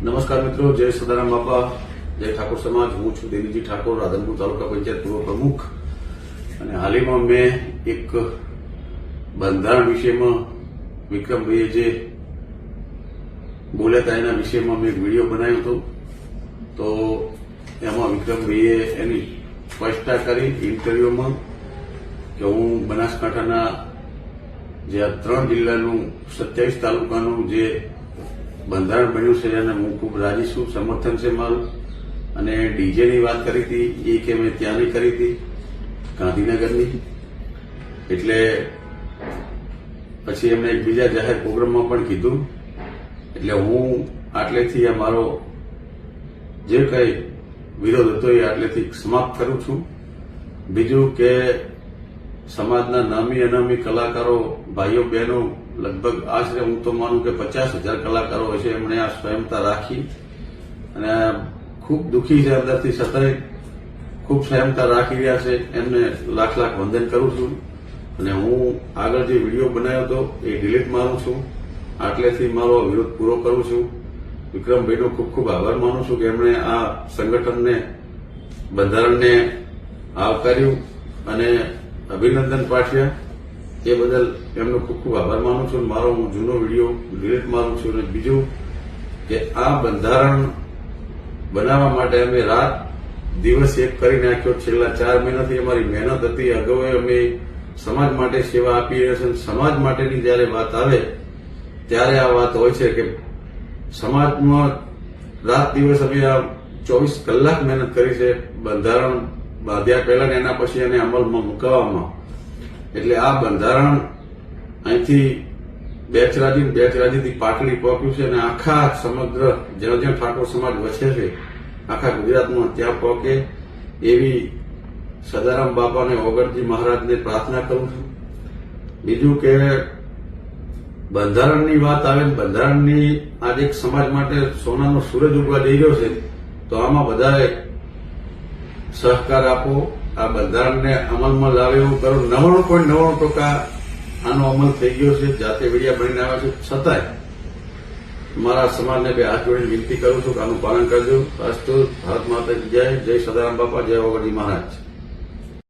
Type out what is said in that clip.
નમસ્કાર મિત્રો, જય સદારામ બાપા, જય ઠાકોર સમાજ. હું છું દેવીજી ઠાકોર, રાધનપુર તાલુકા પંચાયત પૂર્વ પ્રમુખ. અને હાલમાં મેં એક બંધારણ વિષયમાં વિક્રમભાઈએ જે બોલ્યા હતા એના વિષયમાં મેં એક વીડિયો બનાવ્યો હતો. તો એમાં વિક્રમભાઈએ એની સ્પષ્ટતા કરી ઇન્ટરવ્યુમાં કે હું બનાસકાંઠાના જે આ ત્રણ જિલ્લાનું સત્યાવીસ તાલુકાનું જે બંધારણ બન્યું છે અને હું ખૂબ રાજી છું, સમર્થન છે મારું. અને ડીજેની વાત કરી હતી એ કે મેં ત્યાંની કરી હતી, ગાંધીનગરની. એટલે પછી એમણે એક બીજા જાહેર પ્રોગ્રામમાં પણ કીધું. એટલે હું આટલેથી આ મારો જે કંઈ વિરોધ હતો એ આટલેથી સમાપ્ત કરું છું. બીજું કે સમાજના નામી અનામી કલાકારો, ભાઈઓ, બહેનો, લગભગ આશરે હું તો માનું કે પચાસ હજાર કલાકારો હશે એમણે આ સ્વયંતા રાખી. અને ખૂબ દુઃખી છે અંદરથી છતાંય ખૂબ સ્વયંતા રાખી રહ્યા છે. એમને લાખ લાખ વંદન કરું છું. અને હું આગળ જે વીડિયો બનાવ્યો હતો એ ડિલીટ મારું છું. આટલેથી મારો વિરોધ પૂરો કરું છું. વિક્રમભાઈનો ખૂબ ખૂબ આભાર માનું છું કે એમણે આ સંગઠનને બંધારણને આવકાર્યું અને અભિનંદન પાઠ્યા. એ બદલ એમનો ખૂબ ખૂબ આભાર માનું છું. મારો હું જૂનો વીડિયો ડિલીટ મારું છું અને બીજું કે આ બંધારણ બનાવવા માટે અમે રાત દિવસ એક કરી નાખ્યો. છેલ્લા ચાર મહિનાથી અમારી મહેનત હતી. અગાઉ અમે સમાજ માટે સેવા આપી રહ્યા છે સમાજ માટેની જયારે વાત આવે, ત્યારે આ વાત હોય છે કે સમાજમાં રાત દિવસ અમે આ ચોવીસ કલાક મહેનત કરી છે. બંધારણ બાંધ્યા પહેલા એના પછી એને અમલમાં મુકાવવામાં. એટલે આ બંધારણ અહીંથી બેચરાજી બેચરાજીથી પાટણી પહોંચ્યું છે અને આખા સમગ્ર જ્યાં જ્યાં ઠાકોર સમાજ વસે છે. આખા ગુજરાતમાં ત્યાં પહોંચે. એવી સદારામ બાપાને ઓગણજી મહારાજને પ્રાર્થના કરું છું. બીજું કે બંધારણની વાત આવે બંધારણની આજે સમાજ માટે સોનાનો સૂરજ ઉગવા જઈ રહ્યો છે, તો આમાં બધાએ સહકાર આપો. આ બંધારણને અમલમાં લાવે એવું કરો. નવ્વાણું પોઈન્ટ નવ્વાણું ટકા આનો અમલ થઈ ગયો છે. જાતે વીડિયા બનીને આવે છે. છતાંય મારા સમાજને બે હાથ જોડીને વિનંતી કરું છું કે આનું પાલન કરજો. અસ્તુ ભારત માતા જય. જય સદારામ બાપા, જય વગરજી મહારાજ.